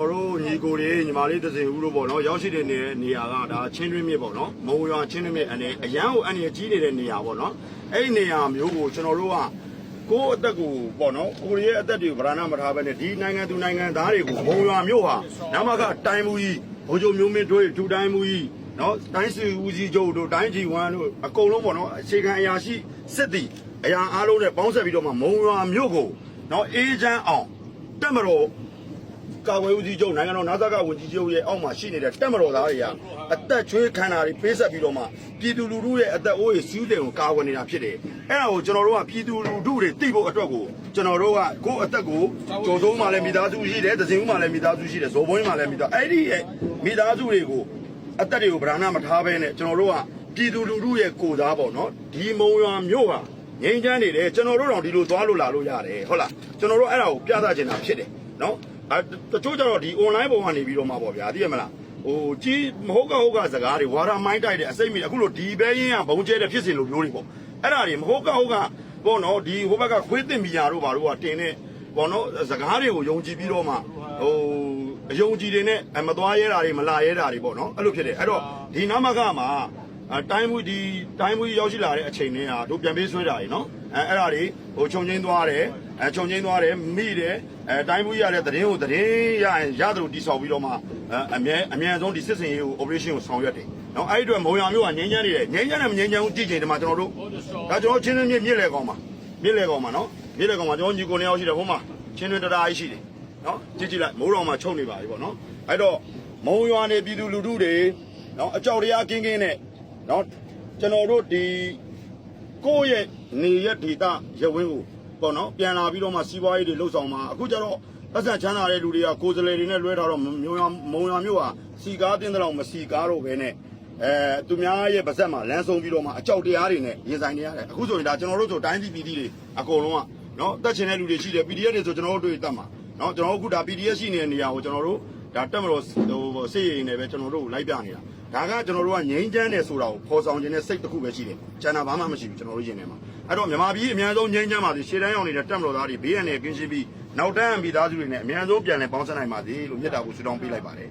ကျွန်တော်တို့ညီကိုတွေညီမလေးသစင်ဦးတို့ပေါ့နော်ရောက်ရှိတဲ့နေနေရာကဒါချင်းတွင်းမြစ်ပေါ့နော်မုံရွာချင်းတွင်းမြစ်အနေအရန်ကိုအနေကြီးနေတဲ့နေရာပေါ့နော်အဲ့ဒီနေရာမျိုးကိုကျွန်တော်တို့ကကိုယ့်အသက်ကိုပေါ့နော်ကိုရီးယားအသက်တွေကိုဗราဏမထားဘဲနဲ့ဒီနိုင်ငံသူနိုင်ငံသားတွေကိုမုံရွာမျိုးဟာနမကတိုင်းမူကြီးဘိုးချုပ်မျိုးမင်းတို့ထူတိုင်းမူကြီးနော်တိုင်းစီဦးစီးချုပ်တို့တိုင်းကြီးဝမ်တို့အကုန်လုံးပေါ့နော်အခြေခံအရာရှိစစ်သည်အရာအားလုံးနဲ့ပေါင်းဆက်ပြီးတော့မှမုံရွာမျိုးကိုနော်အေးချမ်းအောင်တက်မတော် ကာဝယ်ဦးစီးချုပ်နိုင်ငံတော်နာဇကဝန်ကြီးချုပ်ရဲ့အောက်မှာရှိနေတဲ့တက်မတော်သားတွေကအသက်ချွေးခန္ဓာတွေပေးဆက်ပြီးတော့မှပြည်သူလူထုရဲ့အသက်အိုးတွေစီးတယ်ကိုကာဝယ်နေတာဖြစ်တယ်။အဲ့ဒါကိုကျွန်တော်တို့ကပြည်သူလူထုတွေသိဖို့အတွက်ကိုကျွန်တော်တို့ကကိုယ့်အသက်ကိုကြော်စိုးမှလည်းမိသားစုရှိတယ်၊ဒဇင်ဦးမှလည်းမိသားစုရှိတယ်၊ဇော်ဘွင်းမှလည်းမိသားအဲ့ဒီရဲ့မိသားစုတွေကိုအသက်တွေကိုဗราဏမထားဘဲနဲ့ကျွန်တော်တို့ကပြည်သူလူထုရဲ့ကိုယ်စားပေါ့နော်ဒီမုံရွာမြို့ဟာငိမ့်ချမ်းနေတယ်ကျွန်တော်တို့တော့ဒီလိုသွားလို့လာလို့ရတယ်ဟုတ်လားကျွန်တော်တို့အဲ့ဒါကိုပြသချင်တာဖြစ်တယ်နော် အဲတချို့ကျတော့ဒီ online ပုံကနေပြီးတော့မှပေါ့ဗျာသိရမလားဟိုကြီးမဟုတ်ကဟုတ်ကစကားတွေဝါရမိုင်းတိုက်တဲ့အစိတ်မီအခုလိုဒီဘဲရင်းကဘုံကျဲတဲ့ဖြစ်စဉ်လိုမျိုးတွေပေါ့အဲ့ဒါတွေမဟုတ်ကဟုတ်ကပေါ့နော်ဒီဟိုဘက်ကခွေးတင်မီယာတို့ဘာတို့ကတင်တဲ့ပေါ့နော်စကားတွေကိုယုံကြည်ပြီးတော့မှဟိုအယုံကြည်တွေနဲ့အမသွားရဲတာတွေမလာရဲတာတွေပေါ့နော်အဲ့လိုဖြစ်တယ်အဲ့တော့ဒီနမကမှာ အတိုင်းမူဒီတိုင်းမူရောက်ရှိလာတဲ့အချိန်တွေကတို့ပြန်ပေးဆွဲတာတွေနော်အဲအဲ့ဒါတွေဟိုခြုံချင်းသွားတယ်အဲခြုံချင်းသွားတယ်မိတယ်အဲတိုင်းမူရတဲ့သတင်းကိုသတင်းရရင်ရသလိုတိဆောက်ပြီးတော့မှအဲအမြဲအမြန်ဆုံးဒီစစ်စင်ရေးကို operation ကိုဆောင်ရွက်တယ်နော်အဲ့ဒီအတွက်မုံရမျိုးကငင်းချမ်းနေတယ်ငင်းချမ်းတယ်မငင်းချမ်းဘူးကြည့်ချိန်ဒီမှာကျွန်တော်တို့ဒါကျွန်တော်ချင်းချင်းမြင့်မြင့်လေကောင်ပါမြင့်လေကောင်ပါနော်မြင့်လေကောင်ပါကျွန်တော်ညီကိုနှစ်ယောက်ရှိတယ်ဟိုမှာချင်းတွင်တရာကြီးရှိတယ်နော်ကြည့်ကြည့်လိုက်မိုးတော်မှာချုပ်နေပါပြီပေါ့နော်အဲ့တော့မုံရွာနေပြည်သူလူထုတွေနော်အကြောက်တရားကင်းကင်းနဲ့ နော်ကျွန်တော်တို့ဒီကိုယ့်ရဲ့နေရက်ဒေတာရဝင်းကိုပေါ့နော်ပြန်လာပြီးတော့မှစီးပွားရေးတွေလှုပ်ဆောင်မှာအခုကျတော့ပတ်စံချမ်းသာတဲ့လူတွေကကိုယ်စလဲတွေနဲ့လွဲထားတော့မျိုးရမုံရမျိုးဟာစီကားတင်းတဲ့လောက်မစီကားတော့ပဲနဲ့အဲသူများရဲ့ပါဇက်မှာလမ်းဆုံးပြီးတော့မှအကြောက်တရားတွေနဲ့ရင်ဆိုင်နေရတယ်အခုဆိုရင်ဒါကျွန်တော်တို့ဆိုတိုင်းပြည်ပြည်တွေအကုန်လုံးကနော်တက်ချင်တဲ့လူတွေရှိတယ် PDF တွေဆိုကျွန်တော်တို့တွေ့တတ်မှာနော်ကျွန်တော်တို့အခုဒါ PDF ရှိနေတဲ့နေရာကိုကျွန်တော်တို့ ဒါတက်မလို့ဟိုစေးရင်လည်းပဲကျွန်တော်တို့လိုက်ပြနေတာဒါကကျွန်တော်တို့ကငိမ့်ချမ်းတယ်ဆိုတာကိုဖော်ဆောင်ခြင်းနဲ့စိတ်တစ်ခုပဲရှိတယ်ကျန်တာဘာမှမရှိဘူးကျွန်တော်တို့ရင်ထဲမှာအဲ့တော့မြန်မာပြည်အများဆုံးငိမ့်ချမ်းပါစေရှေ့တန်းရောက်နေတဲ့တက်မလို့သားတွေဘေးရန်နဲ့ကင်းရှင်းပြီးနောက်တန်းမိသားစုတွေနဲ့အများဆုံးပြန်လည်ပေါင်းစပ်နိုင်ပါစေလို့မြတ်တာကိုဆုတောင်းပေးလိုက်ပါတယ်